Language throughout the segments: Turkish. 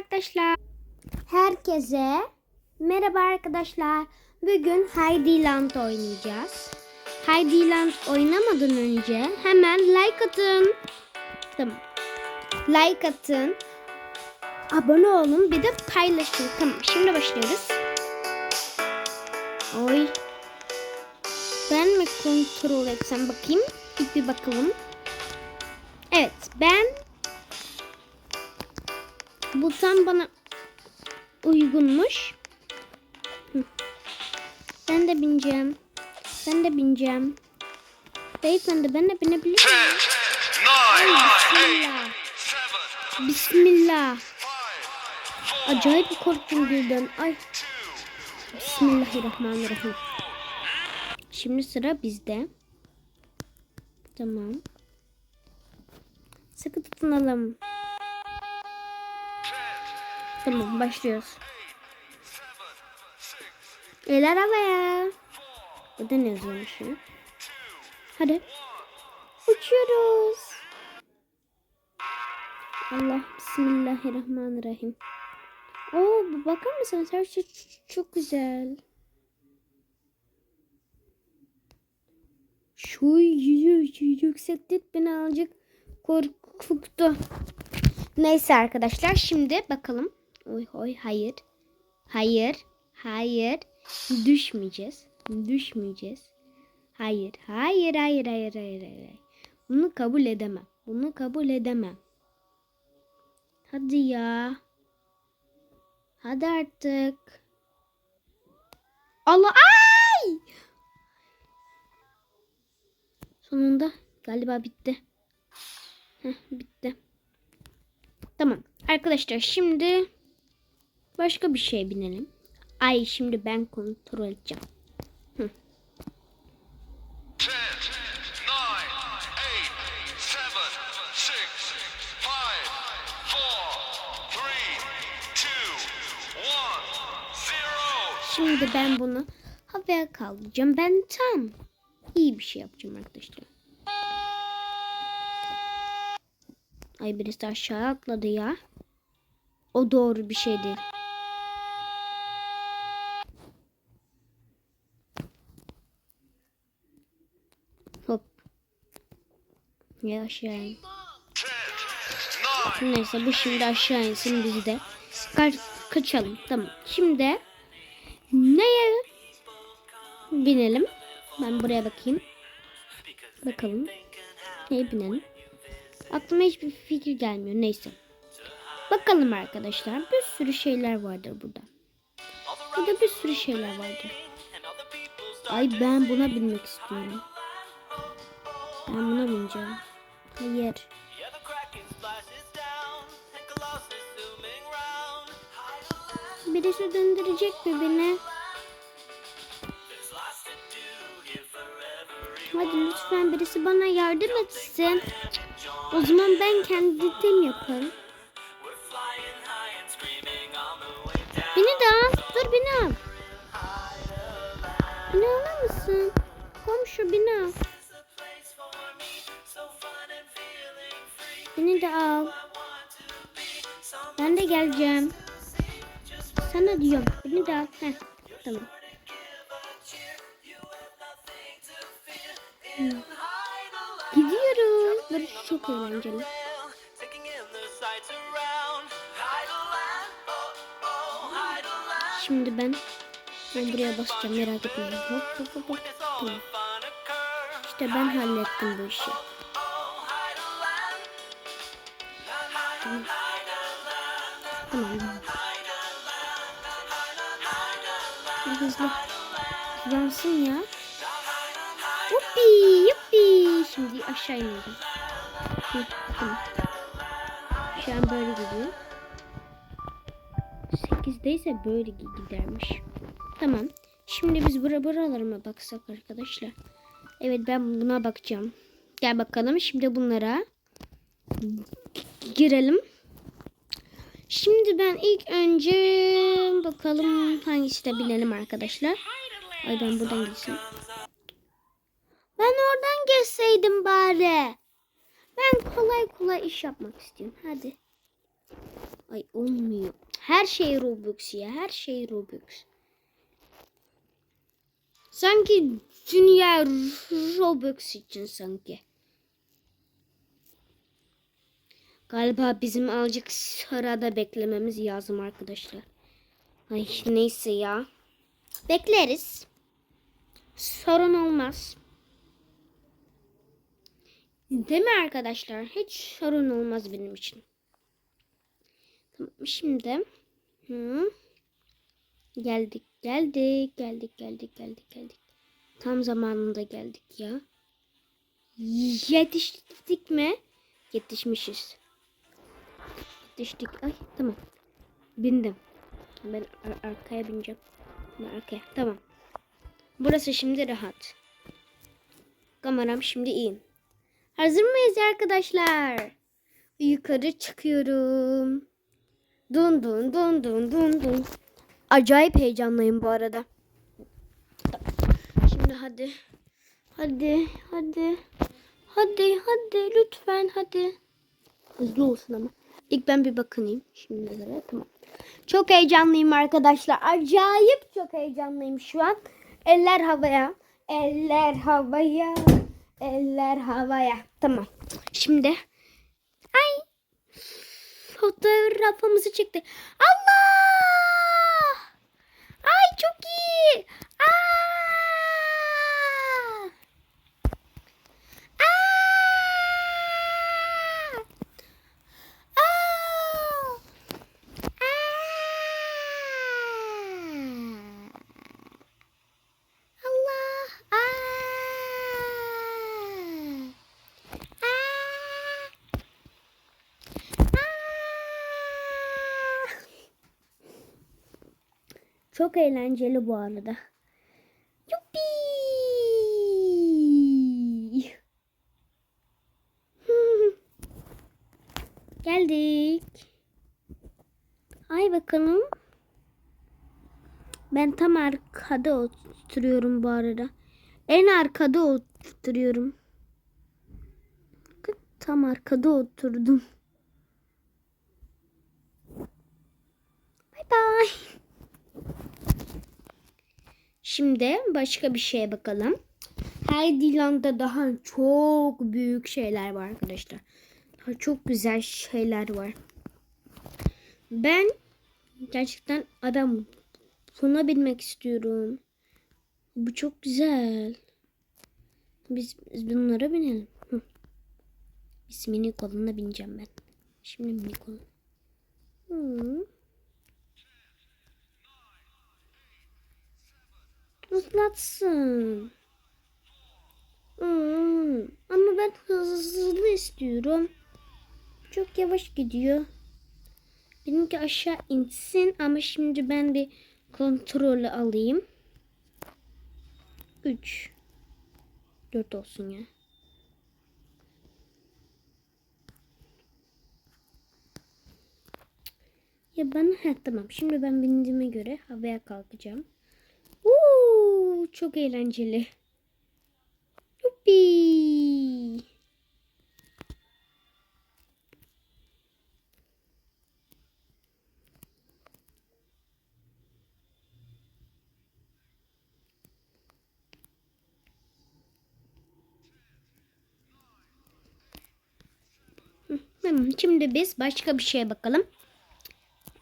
arkadaşlar. Herkese merhaba arkadaşlar. Bugün Heidiland oynayacağız. Heidiland oynamadan önce hemen like atın. Tamam. Like atın. Abone olun bir de paylaşın. Tamam şimdi başlıyoruz. Oy. Ben mi kontrol etsem bakayım. İlk bir bakalım. Evet ben bu tam bana uygunmuş. Ben de bineceğim. Ben de bineceğim. Beyefendi ben de binebilir miyim? Bismillah. Bismillah. Acayip bir korktum birden. Ay. Bismillahirrahmanirrahim. Şimdi sıra bizde. Tamam. Sıkı tutunalım. Tamam başlıyoruz. Eller havaya. Burada ne yazıyormuş ya? Hadi. Uçuyoruz. Allah bismillahirrahmanirrahim. Oo bakar mısınız? Her şey çok güzel. Şu yükseklik beni azıcık korkuttu. Neyse arkadaşlar şimdi bakalım. Oy oy hayır. Hayır. Hayır. Düşmeyeceğiz. Düşmeyeceğiz. Hayır. Hayır hayır hayır hayır hayır. Bunu kabul edemem. Bunu kabul edemem. Hadi ya. Hadi artık. Allah ay! Sonunda galiba bitti. Heh, bitti. Tamam. Arkadaşlar şimdi başka bir şeye binelim. Ay şimdi ben kontrol edeceğim. Hı. 10, 9, 8, 7, 6, 5, 4, 3, 2, 1, 0. Şimdi ben bunu havaya kaldıracağım. Ben tam iyi bir şey yapacağım arkadaşlar. Ay birisi aşağı atladı ya. O doğru bir şey değil. Hop. Ya aşağı in. 10, 9, Neyse bu şimdi aşağı insin biz de. Ka kaçalım. Tamam. Şimdi neye binelim? Ben buraya bakayım. Bakalım. Neye binelim? Aklıma hiçbir fikir gelmiyor. Neyse. Bakalım arkadaşlar. Bir sürü şeyler vardır burada. Burada bir sürü şeyler vardır. Ay ben buna binmek istiyorum. Ben buna bineceğim. Hayır. Birisi döndürecek mi beni? Hadi lütfen birisi bana yardım etsin. O zaman ben kendim yaparım. Beni de al. Dur beni al. Beni alır mısın? Komşu beni al. Beni de al. Ben de geleceğim. Sana diyorum. Beni de al. Heh, tamam. Hmm. Gidiyoruz. Burası çok eğlenceli. Şimdi ben ben buraya basacağım merak etmeyin. Hop hop hop hop. İşte ben hallettim bu işi. Tamam. Tamam. Hızlı. Yansın ya. Yuppi yuppi. Şimdi aşağı. Hı, Tamam. Şu an böyle gidiyor. 8'deyse böyle gidermiş. Tamam. Şimdi biz bura buralarıma baksak arkadaşlar. Evet ben buna bakacağım. Gel bakalım şimdi bunlara girelim. Şimdi ben ilk önce bakalım hangisi de bilelim arkadaşlar. Ay ben buradan gitsin. Ben oradan geçseydim bari. Ben kolay kolay iş yapmak istiyorum. Hadi. Ay olmuyor. Her şey Robux ya. Her şey Robux. Sanki dünya Robux için sanki. Galiba bizim azıcık sırada beklememiz lazım arkadaşlar. Ay neyse ya. Bekleriz. Sorun olmaz. Değil mi arkadaşlar? Hiç sorun olmaz benim için. Tamam şimdi. Hı. Geldik geldik geldik geldik geldik geldik. Tam zamanında geldik ya. Yetiştik mi? Yetişmişiz. Yetiştik. Ay tamam. Bindim. Ben ar- arkaya bineceğim. Ben arkaya. Tamam. Burası şimdi rahat. Kameram şimdi iyi. Hazır mıyız arkadaşlar? Yukarı çıkıyorum. Dun dun dun dun dun dun. Acayip heyecanlıyım bu arada. Şimdi hadi. Hadi, hadi. Hadi, hadi lütfen hadi. Hızlı olsun ama. İlk ben bir bakınayım. Şimdi de tamam. Çok heyecanlıyım arkadaşlar. Acayip çok heyecanlıyım şu an. Eller havaya. Eller havaya. Eller havaya. Tamam. Şimdi ay fotoğrafımızı çekti. Allah! Ay çok iyi. Aa! Çok eğlenceli bu arada. Yuppi! Geldik. Ay bakalım. Ben tam arkada oturuyorum bu arada. En arkada oturuyorum. Tam arkada oturdum. Bay bay. Şimdi başka bir şeye bakalım. Her Dilan'da daha çok büyük şeyler var arkadaşlar. Daha çok güzel şeyler var. Ben gerçekten adam buna binmek istiyorum. Bu çok güzel. Biz, biz bunlara binelim. Hı. Biz mini koluna bineceğim ben. Şimdi mini koluna. Hı. Uzatsın. Hmm, ama ben hızlı istiyorum. Çok yavaş gidiyor. Benimki aşağı insin ama şimdi ben bir kontrolü alayım. 3 4 olsun ya. Ya ben ha tamam. Şimdi ben bindiğime göre havaya kalkacağım. Uuu, çok eğlenceli. Yuppi. Şimdi biz başka bir şeye bakalım.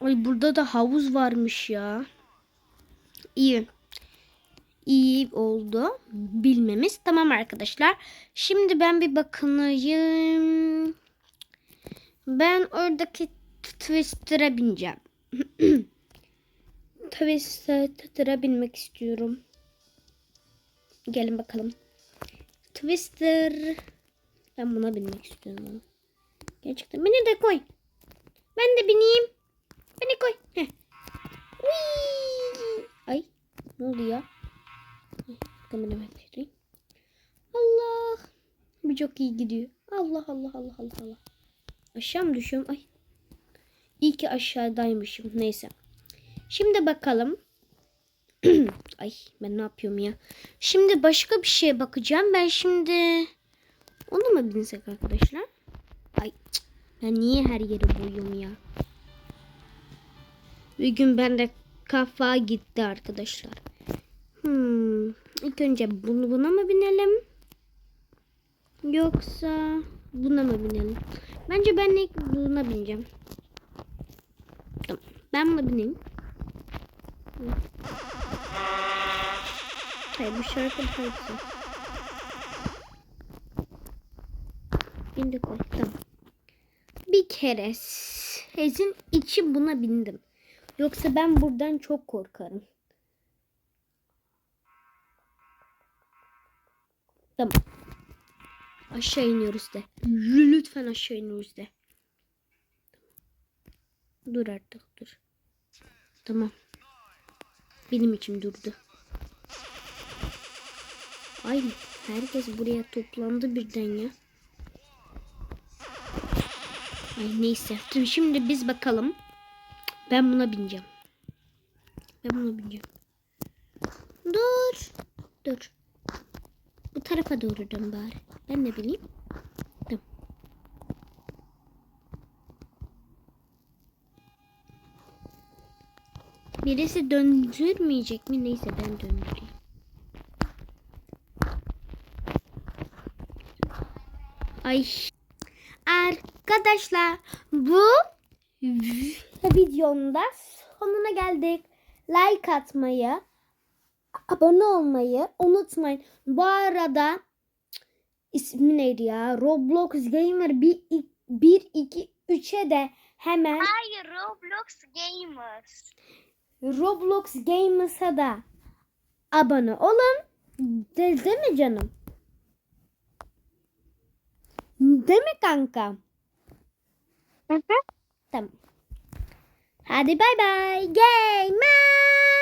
Ay burada da havuz varmış ya. İyi. İyi oldu bilmemiz. Tamam arkadaşlar. Şimdi ben bir bakınayım. Ben oradaki Twister'a bineceğim. Twister'a binmek istiyorum. Gelin bakalım. Twister. Ben buna binmek istiyorum. Gerçekten beni de koy. Ben de bineyim. Beni koy. Heh. Ay ne oldu? Kamera bekleyin. Allah. Bu çok iyi gidiyor. Allah Allah Allah Allah Allah. Aşağı mı düşüyorum? Ay. İyi ki aşağıdaymışım. Neyse. Şimdi bakalım. Ay ben ne yapıyorum ya? Şimdi başka bir şeye bakacağım. Ben şimdi onu mu binsek arkadaşlar? Ay ben niye her yeri boyuyorum ya? Bir gün bende kafa gitti arkadaşlar. Hmm, ilk önce bunu buna mı binelim? Yoksa buna mı binelim? Bence ben ilk buna bineceğim. Tamam. Ben buna bineyim. Hayır bu şarkı güzel. Bindik o. Tamam. Bir kere sizin için buna bindim. Yoksa ben buradan çok korkarım. Tamam. Aşağı iniyoruz de. Lütfen aşağı iniyoruz de. Dur artık dur. Tamam. Benim için durdu. Ay herkes buraya toplandı birden ya. Ay neyse. Şimdi biz bakalım. Ben buna bineceğim. Ben buna bineceğim. Dur. Dur. Tarafa doğru dön bari. Ben ne bileyim. Tamam. Birisi döndürmeyecek mi? Neyse ben döndüreyim. Ay. Arkadaşlar bu videonun da sonuna geldik. Like atmayı, abone olmayı unutmayın. Bu arada ismi neydi ya? Roblox Gamer 1 2 3'e de hemen Hayır Roblox Gamers. Roblox Gamers'a da abone olun. De, değil mi canım? Değil mi kanka? Tamam. Hadi bay bay. Gamer.